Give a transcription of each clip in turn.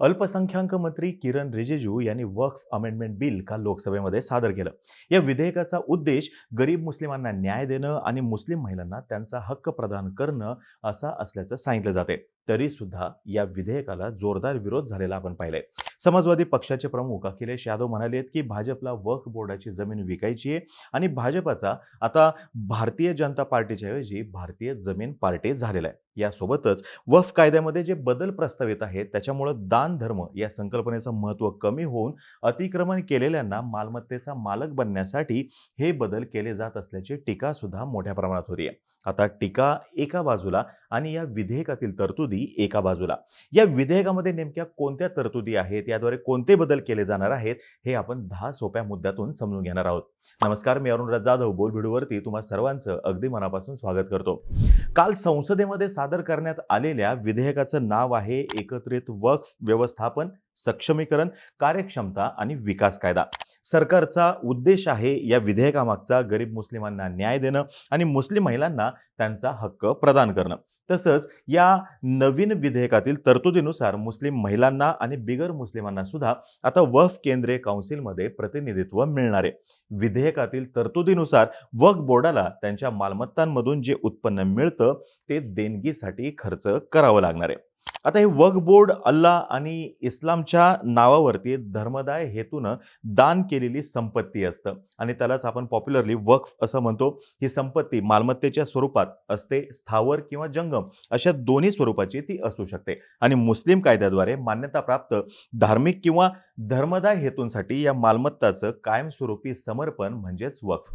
अल्पसंख्याक मंत्री किरण रिजिजू यांनी वक्फ अमेंडमेंट बिल काल लोकसभेमध्ये सादर केलं. या विधेयकाचा उद्देश गरीब मुस्लिमांना न्याय देणं आणि मुस्लिम महिलांना त्यांचा हक्क प्रदान करणं असा असल्याचं सांगितलं जाते. तरी सुद्धा या विधेयकाला जोरदार विरोध झालेला आपण पाहिलाय. समाजवादी पक्षाचे प्रमुख अखिलेश यादव म्हणालेत की भाजपला वक्फ बोर्डाची जमीन विकायची आहे आणि भाजपाचा आता भारतीय जनता पार्टीच्या ऐवजी भारतीय जमीन पार्टी झालेला आहे. यासोबतच वक्फ कायद्यामध्ये जे बदल प्रस्तावित आहेत त्याच्यामुळं दान धर्म या संकल्पनेचं महत्त्व कमी होऊन अतिक्रमण केलेल्यांना मालमत्तेचा मालक बनण्यासाठी हे बदल केले जात असल्याची टीका सुद्धा मोठ्या प्रमाणात होती आहे आता टीका एका बाजूला आणि या विधेयकातील तरतुदी एका बाजूला. या विधेयकामध्ये नेमक्या कोणत्या तरतुदी आहेत? याद्वारे कोणते बदल केले जाणार आहेत? हे आपण दहा सोप्या मुद्द्यातून समजून घेणार आहोत. नमस्कार मी अरुणराज जाधव बोलभिडूवरती तुम्हा सर्वांचं अगदी मनापासून स्वागत करतो. काल संसदेमध्ये सादर करण्यात आलेल्या विधेयकाचं नाव आहे एकत्रित वक्फ व्यवस्थापन सक्षमीकरण कार्यक्षमता आणि विकास कायदा. सरकारचा उद्देश आहे या विधेयकामागचा गरीब मुस्लिमांना न्याय देणं आणि मुस्लिम महिलांना त्यांचा हक्क प्रदान करणं. तसंच या नवीन विधेयकातील तरतुदीनुसार मुस्लिम महिलांना आणि बिगर मुस्लिमांना सुद्धा आता वफ केंद्रीय काउन्सिलमध्ये प्रतिनिधित्व मिळणार आहे. विधेयकातील तरतुदीनुसार वक्फ बोर्डाला त्यांच्या मालमत्तांमधून जे उत्पन्न मिळतं ते देणगीसाठी खर्च करावं लागणार आहे. आता हे वक्फ बोर्ड अल्लाह आणि इस्लामच्या नावावरती धर्मदाय हेतूनं दान केलेली संपत्ती असतं. आणि त्यालाच आपण पॉप्युलरली वक्फ असं म्हणतो. ही संपत्ती मालमत्तेच्या स्वरूपात असते स्थावर किंवा जंगम अशा दोन्ही स्वरूपाची ती असू शकते. आणि मुस्लिम कायद्याद्वारे मान्यताप्राप्त धार्मिक किंवा धर्मदाय हेतूंसाठी या मालमत्ताचं कायमस्वरूपी समर्पण म्हणजेच वक्फ.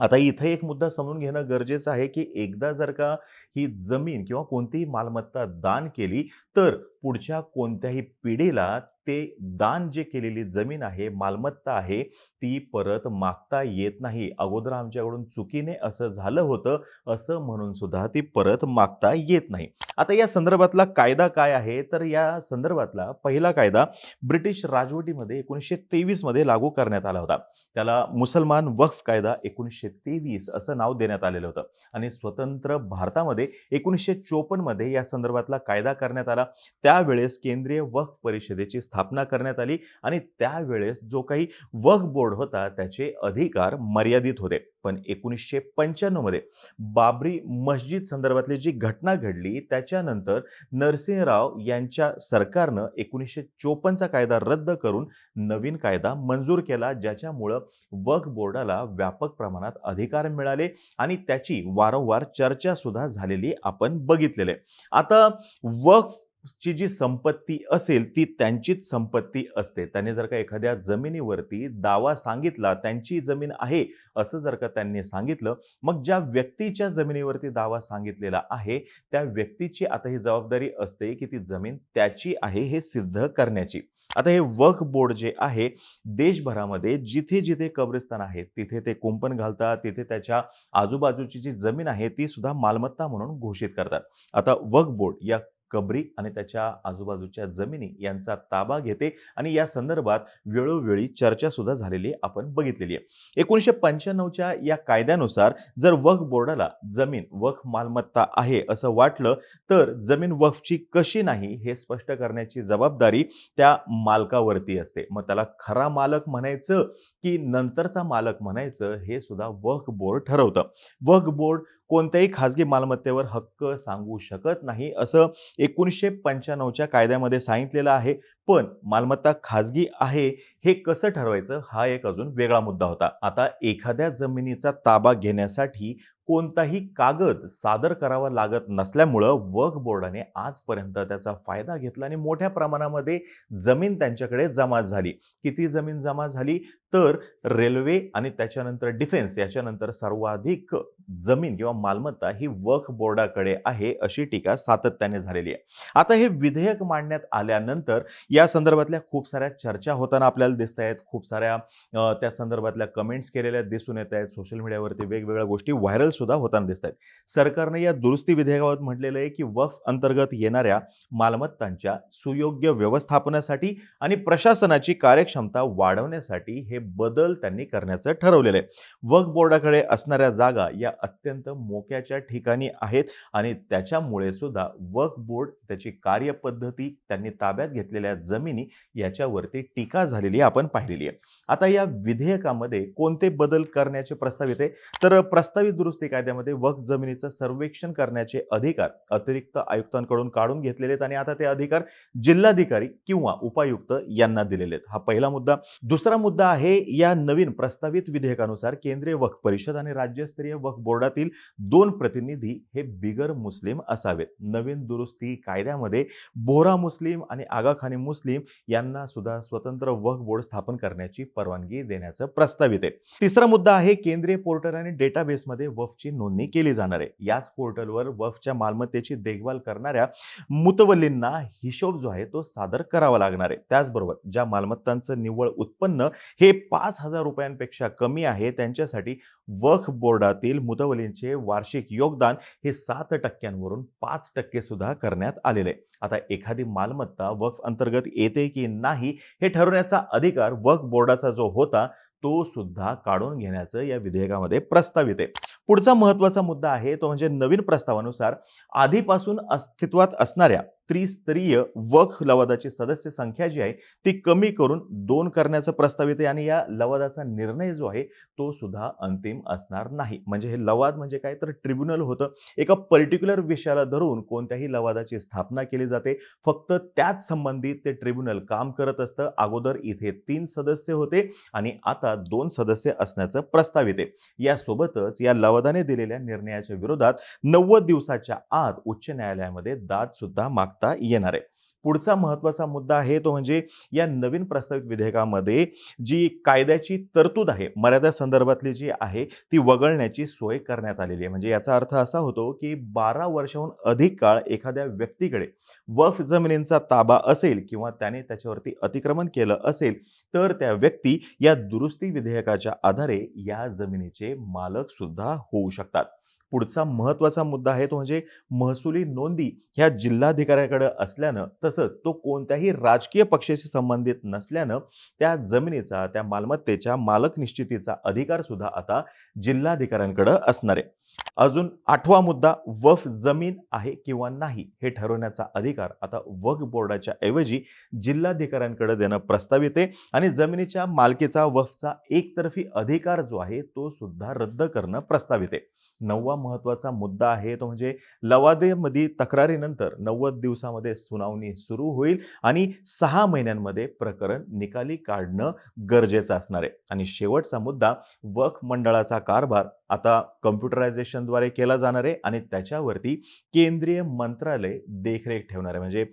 आता इथे एक मुद्दा समजून घेणं गरजेचं आहे की एकदा जर का ही जमीन किंवा कोणतीही मालमत्ता दान केली तर पुढच्या कोणत्याही पिढीला ते दान जे केलेली जमीन आहे मालमत्ता आहे ती परत मागता येत नाही. अगोदर आमच्याकडून चुकीने असं झालं होतं असं म्हणून सुद्धा ती परत मागता येत नाही. आता या संदर्भातला कायदा काय आहे? तर या संदर्भातला पहिला कायदा ब्रिटिश राजवटीमध्ये एकोणीसशे तेवीसमध्ये लागू करण्यात आला होता. त्याला मुसलमान वक्फ कायदा एकोणीसशे तेवीस असं नाव देण्यात आलेलं होतं. आणि स्वतंत्र भारतामध्ये एकोणीसशे चोपन्नमध्ये या संदर्भातला कायदा करण्यात आला. त्यावेळेस केंद्रीय वक्फ परिषदेची स्थापना स्थापना करण्यात आली आणि त्यावेळेस जो काही वक्फ बोर्ड होता त्याचे अधिकार मर्यादित होते. पण एकोणीसशे पंच्याण्णवमध्ये बाबरी मस्जिद संदर्भातली जी घटना घडली त्याच्यानंतर नरसिंहराव यांच्या सरकारनं एकोणीसशे चोपन्नचा कायदा रद्द करून नवीन कायदा मंजूर केला ज्याच्यामुळं वक्फ बोर्डाला व्यापक प्रमाणात अधिकार मिळाले आणि त्याची वारंवार चर्चा सुद्धा झालेली आपण बघितलेले आता वक्फ ची जी संपत्ती असेल ती त्यांचीच संपत्ती असते. त्याने जर का एखाद्या जमिनीवरती दावा सांगितला त्यांची जमीन आहे असं जर का त्यांनी सांगितलं मग ज्या व्यक्तीच्या जमिनीवरती दावा सांगितलेला आहे त्या व्यक्तीची आता ही जबाबदारी असते की ती जमीन त्याची आहे हे सिद्ध करण्याची. आता हे वक्फ बोर्ड जे आहे देशभरामध्ये जिथे जिथे कब्रिस्तान आहे तिथे ते कुंपण घालतात तिथे त्याच्या आजूबाजूची जी जमीन आहे ती सुद्धा मालमत्ता म्हणून घोषित करतात. आता वक्फ बोर्ड या कबरी आणि त्याच्या आजूबाजूच्या जमिनी यांचा ताबा घेते आणि या संदर्भात वेळोवेळी चर्चा सुद्धा झालेली आपण बघितलेली आहे. एकोणीसशे पंच्याण्णवच्या या कायद्यानुसार जर वक्फ बोर्डाला जमीन वक्फ मालमत्ता आहे असं वाटलं तर जमीन वक्फची कशी नाही हे स्पष्ट करण्याची जबाबदारी त्या मालकावरती असते. मग त्याला खरा मालक म्हणायचं की नंतरचा मालक म्हणायचं हे सुद्धा वक्फ बोर्ड ठरवतं. वक्फ बोर्ड कोणत्याही खाजगी मालमत्तेवर हक्क सांगू शकत नाही असं एकोणीसशे पंच्याण्णवच्या कायद्यामध्ये सांगितलेलं आहे. पण मालमत्ता खाजगी आहे हे कसं ठरवायचं? हा एक अजून वेगळा मुद्दा होता. आता एखाद्या जमिनीचा ताबा घेण्यासाठी कोणताही कागद सादर करावा लागत नसल्यामुळं वक्फ बोर्डाने आजपर्यंत त्याचा फायदा घेतला आणि मोठ्या प्रमाणामध्ये जमीन त्यांच्याकडे जमा झाली. किती जमीन जमा झाली? तर रेल्वे आणि त्याच्यानंतर डिफेन्स याच्यानंतर सर्वाधिक जमीन किंवा मालमत्ता ही वक्फ बोर्डाकडे आहे अशी टीका सातत्याने झालेली आहे. आता हे विधेयक मांडण्यात आल्यानंतर या संदर्भातल्या खूप साऱ्या चर्चा होताना आपल्याला दिसत आहेत. खूप साऱ्या त्या संदर्भातल्या कमेंट्स केलेल्या दिसून येत आहेत. सोशल मीडियावरती वेगवेगळ्या गोष्टी व्हायरल सुद्धा होताना दिसत आहेत सरकारने या दुरुस्ती विधेयकाबाबत म्हटलेलं आहे की वक्फ अंतर्गत येणाऱ्या मालमत्तांच्या सुयोग्य व्यवस्थापनासाठी आणि प्रशासनाची कार्यक्षमता वाढवण्यासाठी हे बदल त्यांनी करण्याचं ठरवलेलं आहे. वक्फ बोर्डाकडे असणाऱ्या जागा या अत्यंत मोक्याच्या ठिकाणी आहेत आणि त्याच्यामुळे सुद्धा वक्फ बोर्ड त्याची कार्यपद्धती त्यांनी ताब्यात घेतलेल्या जमिनी याच्यावरती टीका झालेली आपण पाहिलेली आहे. आता या विधेयकामध्ये कोणते बदल करण्याचे प्रस्तावित आहे तर प्रस्तावित दुरुस्ती कायद्यामध्ये वक्फ जमिनीचं सर्वेक्षण करण्याचे अधिकार अतिरिक्त आयुक्तांकडून काढून घेतलेले आहेत आणि आता ते अधिकार जिल्हाधिकारी किंवा उपायुक्त यांना दिलेले आहेत. हा पहिला मुद्दा. दुसरा मुद्दा आहे या नवीन प्रस्तावित विधेयकानुसार केंद्रीय वक्फ परिषद आणि राज्यस्तरीय वक्फ बोर्डातील दोन प्रतिनिधी हे बिगर मुस्लिम असावेत. नवीन दुरुस्ती कायद्यामध्ये बोरा मुस्लिम आणि आगाखानी मुस्लिम यांना सुद्धा स्वतंत्र वक्फ बोर्ड स्थापन करण्याची परवानगी देण्याचं प्रस्तावित आहे. तिसरा मुद्दा आहे केंद्रीय पोर्टल आणि डेटाबेसमध्ये वफची नोंदणी केली जाणार आहे. याच पोर्टलवर वफच्या मालमत्तेची देखभाल करणाऱ्या मुतवल्लींना हिशोब जो आहे तो सादर करावा लागणार आहे. त्याचबरोबर ज्या मालमत्तांचं निव्वळ उत्पन्न हे पाच हजार रुपयांपेक्षा कमी आहे त्यांच्यासाठी वख बोर्डातील मुतवलींचे वार्षिक योगदान हे सात टक्क्यांवरून पाच टक्के सुद्धा करण्यात आलेले आहे. आता एखादी मालमत्ता वक्फ अंतर्गत येते की नाही हे ठरवण्याचा अधिकार वक्फ बोर्डाचा जो होता तो सुद्धा काढून घेण्याचं या विधेयकामध्ये प्रस्तावित आहे पुढचा महत्त्वाचा मुद्दा आहे तो म्हणजे नवीन प्रस्तावानुसार आधीपासून अस्तित्वात असणाऱ्या त्रिस्तरीय वक्फ लवादाची सदस्य संख्या जी आहे ती कमी करून दोन करण्याचं प्रस्तावित आहे आणि या लवादाचा निर्णय जो आहे तो सुद्धा अंतिम असणार नाही. म्हणजे हे लवाद म्हणजे काय? तर ट्रिब्युनल होतं. एका पर्टिक्युलर विषयाला धरून कोणत्याही लवादाची स्थापना केली जाते. फक्त त्याच संबंधित ते ट्रिब्युनल काम करत असतं. अगोदर इथे तीन सदस्य होते आणि आता दोन सदस्य असण्याचं प्रस्तावित आहे यासोबतच या लवादाने दिलेल्या निर्णयाच्या विरोधात नव्वद दिवसाच्या आत उच्च न्यायालयामध्ये दाद सुद्धा मागता येणार आहे. पुढचा महत्त्वाचा मुद्दा आहे तो म्हणजे या नवीन प्रस्तावित विधेयकामध्ये जी कायद्याची तरतूद आहे मर्यादा संदर्भातली जी आहे ती वगळण्याची सोय करण्यात आलेली आहे. म्हणजे याचा अर्थ असा होतो की बारा वर्षाहून अधिक काळ एखाद्या व्यक्तीकडे वफ जमिनींचा ताबा असेल किंवा त्याने त्याच्यावरती अतिक्रमण केलं असेल तर त्या व्यक्ती या दुरुस्ती विधेयकाच्या आधारे या जमिनीचे मालक सुद्धा होऊ शकतात. पुढचा महत्त्वाचा मुद्दा आहे तो म्हणजे महसुली नोंदी ह्या जिल्हाधिकाऱ्याकडे असल्यानं तसंच तो कोणत्याही राजकीय पक्षाशी संबंधित नसल्यानं त्या जमिनीचा त्या मालमत्तेच्या मालक निश्चितीचा अधिकार सुद्धा आता जिल्हाधिकाऱ्यांकडे असणार आहे. अजून आठवा मुद्दा वफ जमीन आहे किंवा नाही हे ठरवण्याचा अधिकार आता वक्फ बोर्डाच्या ऐवजी जिल्हाधिकाऱ्यांकडे देणं प्रस्तावित आहे आणि जमिनीच्या मालकीचा वफचा एकतर्फी अधिकार जो आहे तो सुद्धा रद्द करणं प्रस्तावित आहे. नववा महत्त्वाचा मुद्दा आहे तो म्हणजे लवादेमध्ये तक्रारीनंतर नव्वद दिवसामध्ये सुनावणी सुरू होईल आणि सहा महिन्यांमध्ये प्रकरण निकाली काढणं गरजेचं असणार आहे. आणि शेवटचा मुद्दा वक्फ मंडळाचा कारभार आता कम्प्युटरायझेशनद्वारे केला जाणार आहे आणि त्याच्यावरती केंद्रीय मंत्रालय देखरेख ठेवणार आहे. म्हणजे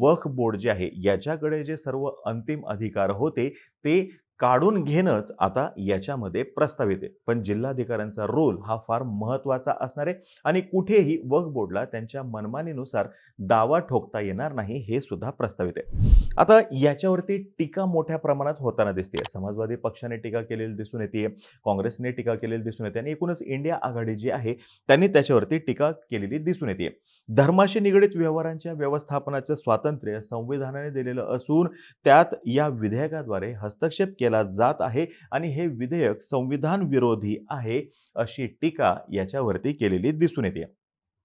वक्फ बोर्ड जे आहे याच्याकडे जे सर्व अंतिम अधिकार होते ते काढून घेणंच आता याच्यामध्ये प्रस्तावित आहे. पण जिल्हाधिकाऱ्यांचा रोल हा फार महत्त्वाचा असणार आहे आणि कुठेही वक्फ बोर्डला त्यांच्या मनमानीनुसार दावा ठोकता येणार नाही हे सुद्धा प्रस्तावित आहे. आता याच्यावरती टीका मोठ्या प्रमाणात होताना दिसते समाजवादी पक्षाने टीका केलेली दिसून येते काँग्रेसने टीका केलेली दिसून येते आणि एकूणच इंडिया आघाडी जी आहे त्यांनी त्याच्यावरती टीका केलेली दिसून येते धर्माशी निगडीत व्यवहारांच्या व्यवस्थापनाचं स्वातंत्र्य संविधानाने दिलेलं असून त्यात या विधेयकाद्वारे हस्तक्षेप केला जात आहे आणि हे विधेयक संविधान विरोधी आहे अशी टीका याच्यावरती केलेली दिसून येते.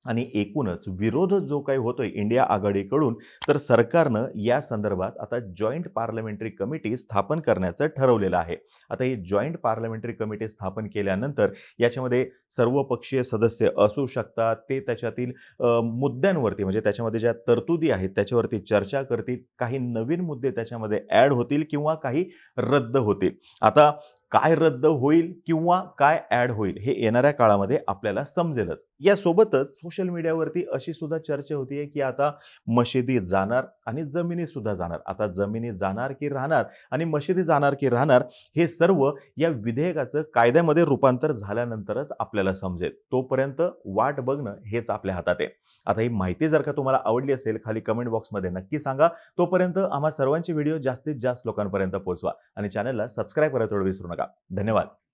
आणि एकूणच विरोध जो काही होतोय इंडिया आघाडीकडून तर सरकारनं या संदर्भात आता जॉईंट पार्लमेंटरी कमिटी स्थापन करण्याचं ठरवलेलं आहे. आता ही जॉईंट पार्लमेंटरी कमिटी स्थापन केल्यानंतर याच्यामध्ये सर्वपक्षीय सदस्य असू शकतात ते त्याच्यातील मुद्द्यांवरती म्हणजे त्याच्यामध्ये ज्या तरतुदी आहेत त्याच्यावरती चर्चा करतील काही नवीन मुद्दे त्याच्यामध्ये ॲड होतील किंवा काही रद्द होतील. आता काय रद्द होईल किंवा काय ॲड होईल हे येणाऱ्या काळामध्ये आपल्याला समजेलच. यासोबतच सोशल मीडियावरती अशी सुद्धा चर्चा होतीये की आता मशिदी जाणार आणि जमिनी सुद्धा जाणार. आता जमिनी जाणार की राहणार आणि मशिदी जाणार की राहणार हे सर्व या विधेयकाचं कायद्यामध्ये रूपांतर झाल्यानंतरच आपल्याला समजेल. तोपर्यंत वाट बघणं हेच आपल्या हातात आहे. आता ही माहिती जर का तुम्हाला आवडली असेल खाली कमेंट बॉक्समध्ये नक्की सांगा. तोपर्यंत आम्हा सर्वांचे व्हिडिओ जास्तीत जास्त लोकांपर्यंत पोहोचवा आणि चॅनलला सबस्क्राईब करायला थोडं विसरू नका. धन्यवाद.